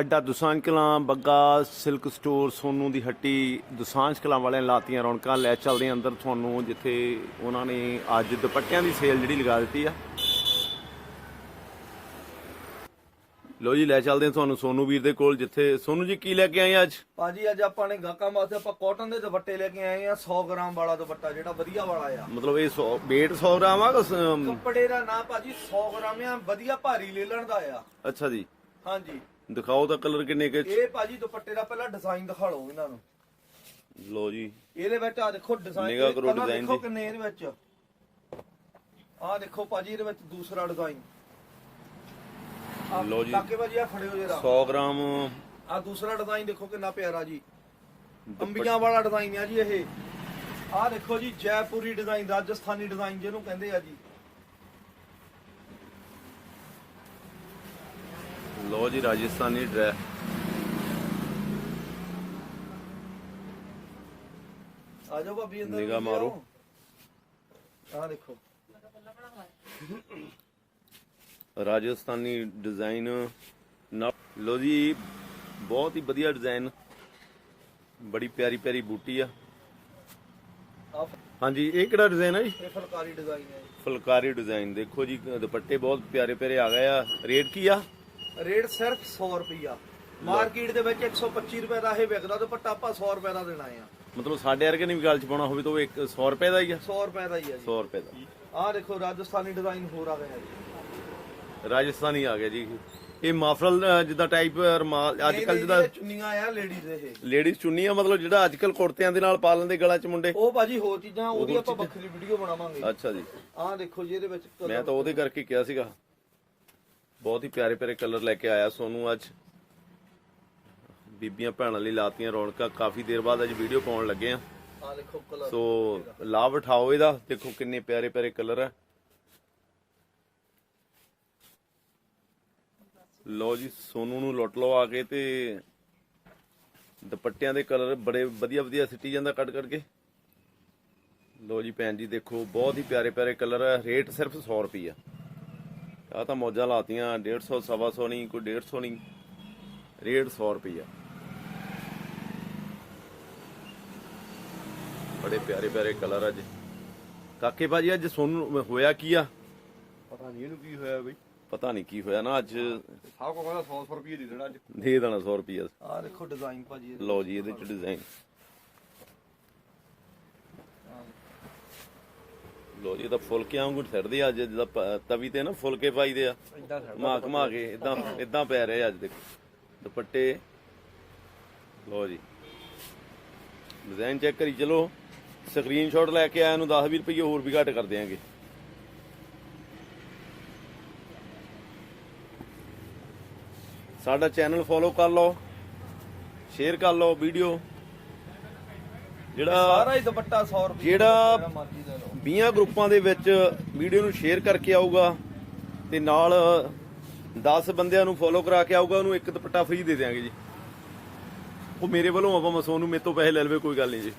ਅੱਡਾ Dosanjh Kalan Bagga silk store Sonu ਦੀ ਹੱਟੀ ਦੁਸਾਂਝ ਕਲਾਂ ਵਾਲਿਆਂ ਲਾਤੀਆਂ ਰੌਣਕਾਂ। ਲੈ ਚੱਲਦੇ ਅੰਦਰ ਤੁਹਾਨੂੰ ਜਿੱਥੇ ਉਹਨਾਂ ਨੇ ਅੱਜ ਦੁਪੱਟਿਆਂ ਦੀ ਸੇਲ ਜਿਹੜੀ ਲਗਾ ਦਿੱਤੀ ਆ। ਲੋ ਜੀ ਲੈ ਚੱਲਦੇ ਹਾਂ ਤੁਹਾਨੂੰ ਸੋਨੂ ਵੀਰ ਦੇ ਕੋਲ ਜਿੱਥੇ ਸੋਨੂ ਜੀ ਕੀ ਲੈ ਕੇ ਆਏ ਅੱਜ? ਭਾਜੀ ਅੱਜ ਆਪਾਂ ਨੇ ਗਾਹਕਾਂ ਵਾਸਤੇ ਆਪਾਂ ਕਾਟਨ ਦੇ ਦੁਪੱਟੇ ਲੈ ਕੇ ਆਏ ਆ 100 ਗ੍ਰਾਮ ਵਾਲਾ ਦੁਪੱਟਾ ਜਿਹੜਾ ਵਧੀਆ ਵਾਲਾ ਆ। ਮਤਲਬ ਇਹ 100 weight 100 ਗ੍ਰਾਮ ਆ ਕਿ ਸ- ਅਮ, ਕੱਪੜੇ ਦਾ ਨਾਂ ਭਾਜੀ 100 ਗ੍ਰਾਮ ਆ ਵਧੀਆ ਭਾਰੀ ਲੈ ਲੈਣ ਦਾ ਆ। ਅੱਛਾ ਜੀ। ਹਾਂਜੀ। ਦਿਖਾਓ ਤਾਂ ਕਲਰ ਕਿੰਨੇ ਕੇ ਇਹ ਭਾਜੀ ਦੁਪੱਟੇ ਦਾ ਪਹਿਲਾਂ ਡਿਜ਼ਾਈਨ ਦਿਖਾ ਲਓ ਇਹਨਾਂ ਨੂੰ। ਲੋ ਜੀ। ਇਹਦੇ ਵਿੱਚ ਆ ਦੇਖੋ ਡਿਜ਼ਾਈਨ ਨਿਗਾਹ ਕਰੋ design ਦੇਖੋ ਦੀ। ਕਿੰਨੇ ਇਹਦੇ ਵਿੱਚ। ਆ ਦੇਖੋ ਭਾਜੀ ਇਹਦੇ ਵਿੱਚ ਦੂਸਰਾ ਡਿਜ਼ਾਈਨ ਲਓ ਜੀ। ਕਾਕੇ ਭਾਜੀ ਆ ਹੋ ਜਰਾ। 100 ਗ੍ਰਾਮ ਆ ਦੂਸਰਾ ਡਿਜ਼ਾਈਨ ਦੇਖੋ ਕਿੰਨਾ ਪਿਆਰਾ ਜੀ। ਅੰਬੀਆਂ ਵਾਲਾ ਡਿਜ਼ਾਈਨ ਆ ਜੀ ਇਹ। ਆ ਦੇਖੋ ਜੀ ਜੈਪੁਰੀ ਡਿਜ਼ਾਈਨ ਰਾਜਸਥਾਨੀ ਡਿਜ਼ਾਈਨ ਜਿਹਨੂੰ ਕਹਿੰਦੇ ਆ ਜੀ। ਲੋ ਜੀ ਰਾਜਸਥਾਨੀ ਡਰੈ ਆ ਜਾਓ ਭਾਬੀ ਅੰਦਰ ਨਿਗਾਹ ਮਾਰੋ। ਆ ਦੇਖੋ। ਰਾਜਸਥਾਨੀ ਡਿਜ਼ਾਈਨ ਲੋ ਜੀ ਬਹੁਤ ਹੀ ਵਧੀਆ ਡਿਜ਼ਾਈਨ। ਬੜੀ ਪਿਆਰੀ ਪਿਆਰੀ ਬੂਟੀ ਆ। ਹਾਂਜੀ ਇਹ ਕਿਹੜਾ ਡਿਜ਼ਾਈਨ ਹੈ ਜੀ? ਇਹ ਫੁਲਕਾਰੀ ਡਿਜ਼ਾਈਨ ਹੈ ਜੀ। ਫੁਲਕਾਰੀ ਡਿਜ਼ਾਈਨ। ਦੇਖੋ ਜੀ ਦੁਪੱਟੇ ਬਹੁਤ ਪਿਆਰੇ ਪਿਆਰੇ ਆ ਗਏ ਆ। ਰੇਟ ਕੀ ਆ? ਰੇਟ ਸਿਰਫ 100 ਰੁਪਿਆ ਮਾਰਕੀਟ ਦੇ ਵਿੱਚ 125 ਰੁਪਏ ਦਾ ਇਹ ਵਿਕਦਾ ਦੁਪੱਟਾ ਆਪਾਂ 100 ਰੁਪਏ ਦਾ ਦੇਣਾ ਆ। ਮਤਲਬ ਸਾਡੇ ਵਰਗੇ ਨੇ ਵੀ ਗੱਲ ਚ ਪਾਉਣਾ ਹੋਵੇ ਤਾਂ ਉਹ ਇੱਕ 100 ਰੁਪਏ ਦਾ ਹੀ ਆ। 100 ਰੁਪਏ ਦਾ ਹੀ ਆ ਜੀ। 100 ਰੁਪਏ ਦਾ। ਆ ਦੇਖੋ ਰਾਜਸਥਾਨੀ ਡਿਜ਼ਾਈਨ ਹੋਰ ਆ ਗਿਆ ਜੀ। ਰਾਜਸਥਾਨੀ ਆ ਗਿਆ ਜੀ। ਇਹ ਮਾਫਰਲ ਜਿੱਦਾਂ ਟਾਈਪ ਰਮਾਲ ਅੱਜ ਕੱਲ ਨਹੀਂ, ਇਹ ਚੁੰਨੀਆਂ ਆ ਲੇਡੀਜ਼ ਇਹ। ਲੇਡੀਜ਼ ਚੁੰਨੀਆਂ ਮਤਲਬ ਜਿਹੜਾ ਅੱਜ ਕੱਲ ਕੁੜਤਿਆਂ ਦੇ ਨਾਲ ਪਾ ਲੈਂਦੇ ਗਲਾਂ ਚ ਮੁੰਡੇ। ਉਹ ਭਾਜੀ ਹੋਰ ਚੀਜ਼ਾਂ ਉਹਦੀ ਆਪਾਂ। ਵੱਖਰੀ ਵੀਡੀਓ ਬਣਾਵਾਂਗੇ। ਅੱਛਾ ਜੀ। ਆਹ ਦੇਖੋ ਜੀ ਇਹਦੇ ਵਿੱਚ ਮੈਂ ਤਾਂ ਉਹਦੇ ਕਰਕੇ ਕਿਹਾ ਸੀਗਾ। ਬਹੁਤ ਹੀ ਪਿਆਰੇ ਪਿਆਰੇ ਕਲਰ ਲੈ ਕੇ ਆਇਆ ਸੋਨੂੰ ਅੱਜ। ਬੀਬੀਆਂ ਭੈਣਾਂ ਲਈ ਲਾਤੀਆਂ ਰੌਣਕਾਂ। ਕਾਫੀ ਦੇਰ ਬਾਅਦ ਅੱਜ ਵੀਡੀਓ ਪਾਉਣ ਲੱਗੇ ਆ। ਆਹ ਦੇਖੋ ਕਲਰ। ਸੋ ਲਾਭ ਉਠਾਓ ਇਹਦਾ। ਦੇਖੋ ਕਿੰਨੇ ਪਿਆਰੇ ਪਿਆਰੇ ਕਲਰ ਆ। ਲਓ ਜੀ ਸੋਨੂ ਨੂੰ ਲੁੱਟ ਲਓ ਆ ਕੇ ਤੇ ਦੁਪੱਟਿਆਂ ਦੇ ਕਲਰ ਬੜੇ ਵਧੀਆ ਵਧੀਆ ਸਿੱਟੀ ਜਾਂਦਾ ਕੱਟ ਕੱਟ ਕੇ। ਲਓ ਜੀ ਭੈਣ ਜੀ ਦੇਖੋ ਬਹੁਤ ਹੀ ਪਿਆਰੇ ਪਿਆਰੇ ਕਲਰ ਆ। ਰੇਟ ਸਿਰਫ 100 ਰੁਪਈਆ। ਆ ਤਾਂ ਮੌਜਾਂ ਲਾਤੀਆਂ 150 ਸਵਾ ਨਹੀਂ ਕੋਈ 150 ਨਹੀਂ। ਰੇਟ 100 ਰੁਪਈਆ। ਬੜੇ ਪਿਆਰੇ ਪਿਆਰੇ ਕਲਰ ਅੱਜ। ਕਾਕੇ ਬਾਜੀ ਅੱਜ ਸੋਨੂੰ ਹੋਇਆ ਕੀ ਆ? ਪਤਾ ਨਹੀਂ ਇਹਨੂੰ ਕੀ ਹੋਇਆ ਬਈ। ਪਤਾ ਨਹੀਂ ਕੀ ਹੋਇਆ ਨਾ ਅੱਜ ਸਭ ਕੋ ਕਹਿੰਦਾ 100 ਰੁਪਏ ਦੇ ਦੇਣਾ ਅੱਜ। ਦੇ ਦੇਣਾ 100 ਰੁਪਈਆ। ਆਹ ਦੇਖੋ ਡਿਜ਼ਾਈਨ ਭਾਜੀ। ਲਓ ਜੀ ਇਹਦੇ ਚ ਡਿਜ਼ਾਈਨ ਲਓ ਜੀ ਇਹ ਤਾਂ ਫੁਲਕੇ ਵਾਂਗੂ ਆ ਅੱਜ ਪ- ਤਵੀ ਤੇ ਨਾ ਫੁਲਕੇ ਪਾਈਦੇ ਆ। ਇਦਾਂ ਘੁਮਾ ਘੁਮਾ ਕੇ ਇਦਾਂ ਇਦਾਂ ਪੈ ਰਹੇ ਆ ਅੱਜ ਦੇਖੋ। ਦੁਪੱਟੇ। ਲਓ ਜੀ। ਡਿਜ਼ਾਈਨ ਚੈੱਕ ਕਰੀ ਚਲੋ। ਸਕਰੀਨਸ਼ਾਟ ਲੈ ਕੇ ਆਇਆ ਨੂੰ 10 20 ਰੁਪਏ ਹੋਰ ਵੀ ਘੱਟ ਕਰ ਦਿਆਂਗੇ। ਸਾਡਾ ਚੈਨਲ ਫੋਲੋ ਕਰ ਲਓ ਸ਼ੇਅਰ ਕਰ ਲਓ ਵੀਡੀਓ ਜਿਹੜਾ ਸਾਰਾ ਹੀ ਦੁਪੱਟਾ 100 ਰੁਪਏ ਜਿਹੜਾ- ਮਰਜ਼ੀ ਦੇ ਲਓ। 20 ਗਰੁੱਪਾਂ ਦੇ ਵਿੱਚ ਵੀਡੀਓ ਨੂੰ ਸ਼ੇਅਰ ਕਰਕੇ ਆਊਗਾ ਤੇ ਨਾਲ 10 ਬੰਦਿਆਂ ਨੂੰ ਫੋਲੋ ਕਰਾ ਕੇ ਆਊਗਾ, ਉਹਨੂੰ ਇੱਕ ਦੁਪੱਟਾ ਫ੍ਰੀ ਦੇ ਦਿਆਂਗੇ ਜੀ। ਉਹ ਮੇਰੇ ਵੱਲੋਂ ਆਪਾਂ ਮਸੋਂ ਨੂੰ ਮੇਰੇ ਤੋਂ ਪੈਸੇ ਲੈ ਲਵੇ, ਕੋਈ ਗੱਲ ਨਹੀਂ ਜੀ।